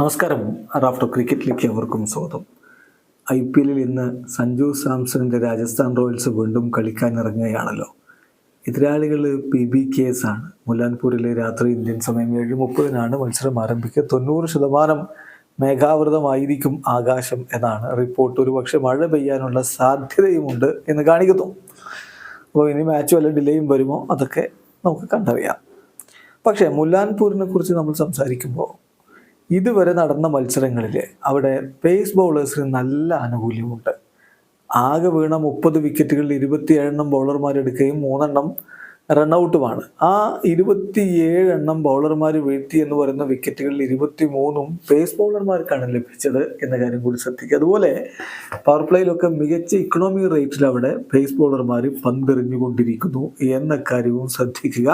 നമസ്കാരം. റാഫ്റ്റർ ക്രിക്കറ്റിലേക്ക് അവർക്കും സ്വാഗതം. ഐ പി എല്ലിൽ ഇന്ന് സഞ്ജു സാംസണിന്റെ രാജസ്ഥാൻ റോയൽസ് വീണ്ടും കളിക്കാൻ ഇറങ്ങുകയാണല്ലോ എതിരാളികൾ പി ബി കേസ് ആണ്. മുല്ലാൻപൂരിലെ രാത്രി ഇന്ത്യൻ സമയം ഏഴ് മുപ്പതിനാണ് മത്സരം ആരംഭിക്കുക. തൊണ്ണൂറ് ശതമാനം മേഘാവൃതമായിരിക്കും ആകാശം എന്നാണ് റിപ്പോർട്ട്. ഒരുപക്ഷെ മഴ പെയ്യാനുള്ള സാധ്യതയുമുണ്ട് എന്ന് കാണിക്കുന്നു. അപ്പോൾ ഇനി മാച്ച് വല്ല ഡിലേയും വരുമോ? അതൊക്കെ നമുക്ക് കണ്ടറിയാം. പക്ഷേ മുല്ലാൻപൂരിനെ കുറിച്ച് നമ്മൾ സംസാരിക്കുമ്പോൾ ഇതുവരെ നടന്ന മത്സരങ്ങളിൽ അവിടെ പേസ് ബൗളേഴ്സിന് നല്ല ആനുകൂല്യമുണ്ട്. ആകെ വീണ മുപ്പത് വിക്കറ്റുകളിൽ ഇരുപത്തിയേഴെണ്ണം ബൗളർമാരെടുക്കുകയും മൂന്നെണ്ണം റണ്ണൗട്ടുമാണ് ആ ഇരുപത്തിയേഴ് എണ്ണം ബൗളർമാർ വീഴ്ത്തി എന്ന് പറയുന്ന വിക്കറ്റുകളിൽ ഇരുപത്തി മൂന്നും പേസ് ബൗളർമാർക്കാണ് ലഭിച്ചത് എന്ന കാര്യം കൂടി ശ്രദ്ധിക്കുക. അതുപോലെ പവർ പ്ലേയിലൊക്കെ മികച്ച ഇക്കണോമി റേറ്റിൽ അവിടെ പേസ് ബൗളർമാർ പന്തെറിഞ്ഞുകൊണ്ടിരിക്കുന്നു എന്ന കാര്യവും ശ്രദ്ധിക്കുക.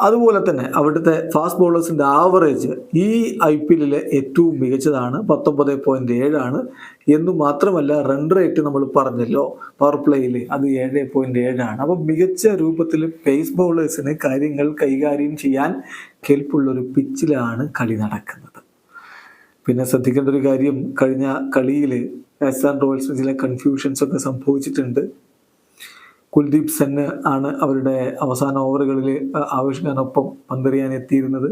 അതുപോലെ തന്നെ അവിടുത്തെ ഫാസ്റ്റ് ബോളേഴ്സിന്റെ ആവറേജ് ഈ ഐ പി എല്ലിലെ ഏറ്റവും മികച്ചതാണ്. പത്തൊമ്പത് പോയിന്റ് ഏഴാണ് എന്നു മാത്രമല്ല റൺ റേറ്റ് നമ്മൾ പറഞ്ഞല്ലോ പവർ പ്ലേയിൽ അത് ഏഴ് പോയിന്റ് ഏഴാണ് അപ്പോൾ മികച്ച രൂപത്തിൽ പേസ് ബൗളേഴ്സിന് കാര്യങ്ങൾ കൈകാര്യം ചെയ്യാൻ കെൽപ്പുള്ളൊരു പിച്ചിലാണ് കളി നടക്കുന്നത്. പിന്നെ ശ്രദ്ധിക്കേണ്ട ഒരു കാര്യം കഴിഞ്ഞ കളിയിൽ രാജസ്ഥാൻ റോയൽസിന് ചില കൺഫ്യൂഷൻസ് ഒക്കെ സംഭവിച്ചിട്ടുണ്ട്. കുൽദീപ് സെന്ന് ആണ് അവരുടെ അവസാന ഓവറുകളിൽ ആവേശ് ഖാനൊപ്പം പന്തെറിയാൻ എത്തിയിരുന്നത്.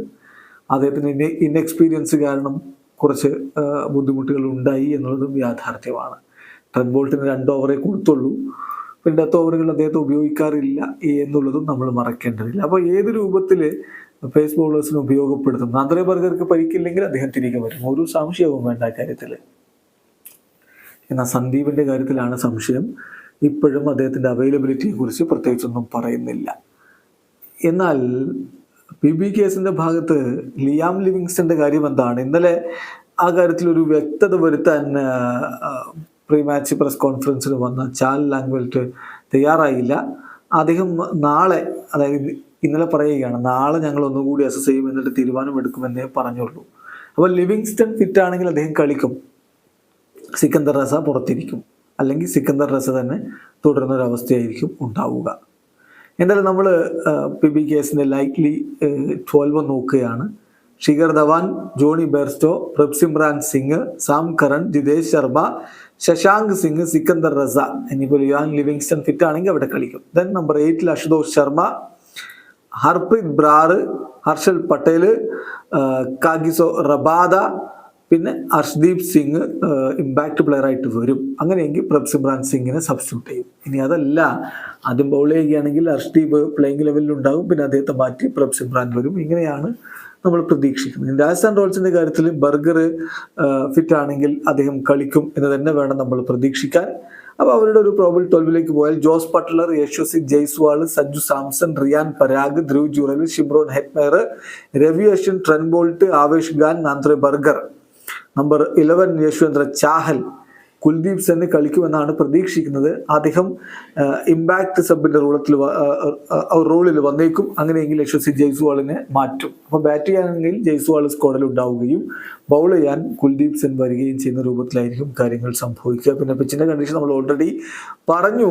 അദ്ദേഹത്തിന് ഇൻഎക്സ്പീരിയൻസ് കാരണം കുറച്ച് ബുദ്ധിമുട്ടുകൾ ഉണ്ടായി എന്നുള്ളതും യാഥാർത്ഥ്യമാണ്. ട്രെഡ് ബോൾട്ടിന് രണ്ട് ഓവറേ കൊടുത്തുള്ളൂ. പിന്നെ അടുത്ത ഓവറുകൾ അദ്ദേഹത്തെ ഉപയോഗിക്കാറില്ല എന്നുള്ളതും നമ്മൾ മറക്കേണ്ടതില്ല. അപ്പോൾ ഏത് രൂപത്തിൽ പേസ് ബോളേഴ്സിന് ഉപയോഗപ്പെടുത്തും അത്രേ ബർഗർക്ക് പരിക്കില്ലെങ്കിൽ അദ്ദേഹം തിരികെ വരും. ഒരു സംശയവും വേണ്ട കാര്യത്തിൽ എന്നാൽ സന്ദീപിന്റെ കാര്യത്തിലാണ് സംശയം. ഇപ്പോഴും അദ്ദേഹത്തിന്റെ അവൈലബിലിറ്റിയെ കുറിച്ച് പ്രത്യേകിച്ചൊന്നും പറയുന്നില്ല. എന്നാൽ പി ബി കേസിന്റെ ഭാഗത്ത് ലിയാം ലിവിങ്സ്റ്റന്റെ കാര്യം എന്താണ്? ഇന്നലെ ആ കാര്യത്തിൽ ഒരു വ്യക്തത വരുത്താൻ പ്രീ മാച്ച് പ്രസ് കോൺഫറൻസിന് വന്ന ചാൽ ലാംഗ്വൽറ്റ് തയ്യാറായില്ല. അദ്ദേഹം നാളെ അതായത് ഇന്നലെ പറയുകയാണ് നാളെ ഞങ്ങൾ ഒന്നുകൂടി അസസ് ചെയ്യും എന്നിട്ട് തീരുമാനമെടുക്കുമെന്നേ പറഞ്ഞുള്ളൂ. അപ്പോൾ ലിവിങ്സ്റ്റൺ ഫിറ്റ് ആണെങ്കിൽ അദ്ദേഹം കളിക്കും. സിക്കന്ദർ റസ പുറത്തിരിക്കും. അല്ലെങ്കിൽ സിക്കന്ദർ റസ തന്നെ തുടരുന്ന ഒരു അവസ്ഥയായിരിക്കും ഉണ്ടാവുക. എന്തായാലും നമ്മൾ പി ബി കേസിന്റെ ലൈക്ലി ട്വൽവ് നോക്കുകയാണ്. Shikhar Dhawan Jonny Bairstow Prabhsimran Singh Sam Curran Jitesh Sharma Shashank Singh Sikandar Raza എന്നിപ്പോൾ യുവാൻ ലിവിങ്സ്റ്റൺ ഫിറ്റ് ആണെങ്കിൽ അവിടെ കളിക്കും. ദെൻ നമ്പർ എയ്റ്റിൽ അശുതോഷ് ശർമ്മ ഹർപ്രീത് ബ്രാറ് ഹർഷൽ പട്ടേൽ കാഗിസോ റബാദ പിന്നെ അർഷ്ദീപ് സിംഗ് ഇമ്പാക്ട് പ്ലെയർ ആയിട്ട് വരും. അങ്ങനെയെങ്കിൽ പ്രഭ് സിമ്രാൻ സിംഗിനെ സബ്സ്റ്റിറ്റ്യൂട്ട് ചെയ്യും. ഇനി അതല്ല ആദ്യം ബൗൾ ചെയ്യുകയാണെങ്കിൽ അർഷ്ദീപ് പ്ലേയിങ് ലെവലിൽ ഉണ്ടാകും പിന്നെ അദ്ദേഹത്തെ മാറ്റി പ്രഭ് സിമ്രാൻ വരും. ഇങ്ങനെയാണ് നമ്മൾ പ്രതീക്ഷിക്കുന്നത്. രാജസ്ഥാൻ റോയൽസിന്റെ കാര്യത്തിൽ ബർഗർ ഫിറ്റ് ആണെങ്കിൽ അദ്ദേഹം കളിക്കും എന്ന് തന്നെ വേണം നമ്മൾ പ്രതീക്ഷിക്കാൻ. അപ്പോൾ അവരുടെ ഒരു പ്രോബിൾ ട്വൽവിലേക്ക് പോയാൽ Jos Buttler Yashasvi Jaiswal Sanju Samson Riyan Parag Dhruv Jurel Shimron Hetmyer Ravi Ashwin Trent Boult Avesh Khan Nandre Burger. Number eleven Yuzvendra Chahal. Kuldeep Sen കളിക്കുമെന്നാണ് പ്രതീക്ഷിക്കുന്നത്. അദ്ദേഹം ഇമ്പാക്ട് സബിന്റെ റോളത്തിൽ റോളിൽ വന്നേക്കും. അങ്ങനെയെങ്കിൽ യശസ്വി ജയ്സ്വാളിനെ മാറ്റും. അപ്പോൾ ബാറ്റ് ചെയ്യാനെങ്കിൽ ജയ്സ്വാൾ സ്ക്വാഡിൽ ഉണ്ടാവുകയും ബൗൾ ചെയ്യാൻ കുൽദീപ് സെൻ വരികയും ചെയ്യുന്ന രൂപത്തിലായിരിക്കും കാര്യങ്ങൾ സംഭവിക്കുക. പിന്നെ പിച്ചിന്റെ കണ്ടീഷൻ നമ്മൾ ഓൾറെഡി പറഞ്ഞു.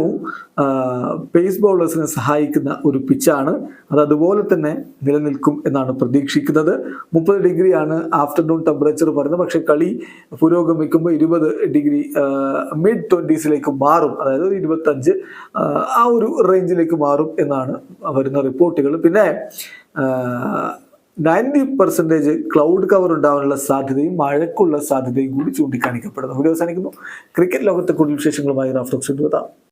പേസ് ബൗളേഴ്സിനെ സഹായിക്കുന്ന ഒരു പിച്ചാണ് അത് അതുപോലെ തന്നെ നിലനിൽക്കും എന്നാണ് പ്രതീക്ഷിക്കുന്നത്. മുപ്പത് ഡിഗ്രിയാണ് ആഫ്റ്റർനൂൺ ടെമ്പറേച്ചർ പറയുന്നത്. പക്ഷേ കളി പുരോഗമിക്കുമ്പോൾ ഇരുപത് ഡിഗ്രി മിഡ് ട്വന്റീസിലേക്ക് മാറും. അതായത് ഒരു ഇരുപത്തഞ്ച് ആ, ഒരു റേഞ്ചിലേക്ക് മാറും എന്നാണ് വരുന്ന റിപ്പോർട്ടുകൾ പിന്നെ നയന്റി പെർസെന്റേജ് ക്ലൗഡ് കവർ ഉണ്ടാവാനുള്ള സാധ്യതയും മഴക്കുള്ള സാധ്യതയും കൂടി ചൂണ്ടിക്കാണിക്കപ്പെടുന്നു. വീഡിയോ അവസാനിക്കുന്നു. ക്രിക്കറ്റ് ലോകത്തെ കൂടുതൽ വിശേഷങ്ങളുമായി റാഫ്റ്റോക്സ് എത്താം